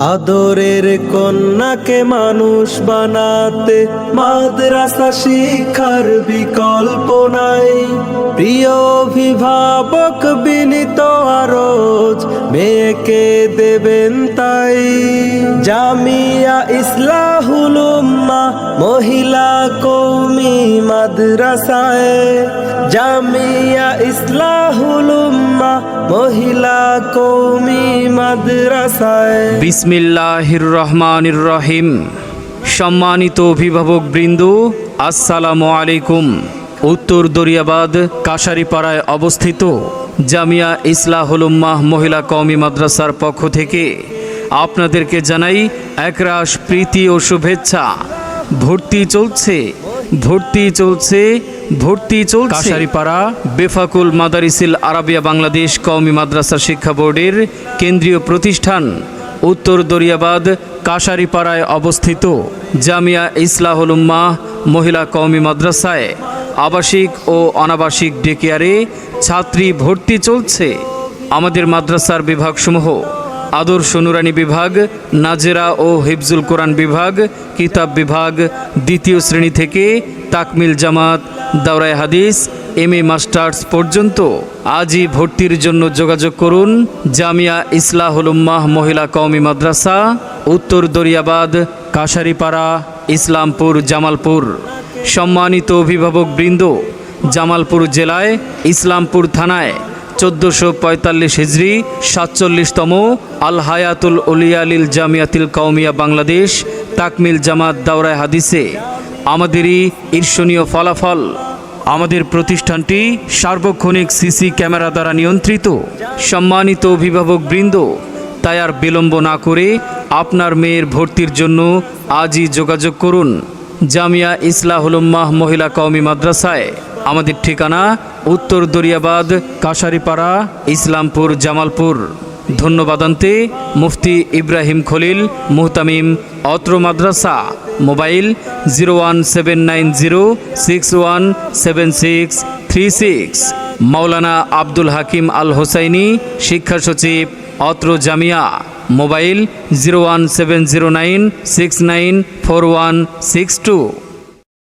আদরের কন্যাকে মানুষ বানাতে মাদ্রাসা শিক্ষার বিকল্প নাই। প্রিয় অভিভাবক বিনীত আরজ, মেয়েকে দেবেন তাই। জামিয়া ইসলাহুল উম্মাহ মহিলা কৌমি মাদ্রাসায়। জামিয়া ইসলাহুল উম্মাহ মহিলা কৌমি মাদ্রাসায়। বিসমিল্লাহির রহমানির রহিম সম্মানিত অভিভাবক বৃন্দ, আসসালামু আলাইকুম। উত্তর দরিয়াবাদ, কাশারিপাড়ায় অবস্থিত জামিয়া ইসলাহুল উম্মাহ মহিলা কওমি মাদ্রাসার পক্ষ থেকে আপনাদেরকে জানাই একরাশ প্রীতি ও শুভেচ্ছা। ভর্তি চলছে ভর্তি চলছে ভর্তি চলছে। কাশারিপাড়া, বেফাকুল মাদারিসিল আরাবিয়া বাংলাদেশ কওমি মাদ্রাসা শিক্ষা বোর্ডের কেন্দ্রীয় প্রতিষ্ঠান উত্তর দরিয়াবাদ, কাশারিপাড়ায় অবস্থিত। জামিয়া ইসলাহুল উম্মাহ মহিলা কওমি মাদ্রাসায় আবাসিক ও অনাবাসিক ডেকেয়ারে ছাত্রী ভর্তি চলছে। আমাদের মাদ্রাসার বিভাগসমূহ আদর্শ নুরানি বিভাগ, নাজেরা ও হিফজুল কোরআন বিভাগ, কিতাব বিভাগ, দ্বিতীয় শ্রেণি থেকে তাকমিল জামাত, দাওরায় হাদিস এম এ মাস্টার্স পর্যন্ত আজই ভর্তির জন্য যোগাযোগ করুন জামিয়া ইসলাহুল উম্মাহ মহিলা কওমি মাদ্রাসা, উত্তর দরিয়াবাদ, কাশারিপাড়া, ইসলামপুর, জামালপুর। সম্মানিত অভিভাবক বৃন্দ জামালপুর জেলায় ইসলামপুর থানায় চোদ্দোশো পঁয়তাল্লিশ হিজড়ি সাতচল্লিশতম আল হায়াতুল উলিয়ালিল জামিয়াতিল কৌমিয়া বাংলাদেশ, তাকমিল জামাত দাওরায় হাদিসে। আমাদেরই ঈর্ষণীয় ফলাফল। আমাদের প্রতিষ্ঠানটি সার্বক্ষণিক সিসি ক্যামেরা দ্বারা নিয়ন্ত্রিত। সম্মানিত অভিভাবক বৃন্দ, তাই আর বিলম্ব না করে আপনার মেয়ের ভর্তির জন্য আজই যোগাযোগ করুন। জামিয়া ইসলাহুল উম্মাহ মহিলা কওমি মাদ্রাসায়। আমাদের ঠিকানা উত্তর দরিয়াবাদ, কাশারিপাড়া, ইসলামপুর, জামালপুর। ধন্যবাদান্তে, মুফতি ইব্রাহিম খলিল, মুহতামিম অত্র মাদ্রাসা, mobile zero one seven nine zero six one seven six three six. Maulana Abdul Hakim Al Hussaini, শিক্ষা সচিব, অত্র Jamia. Mobile zero one seven zero nine six nine four one six two.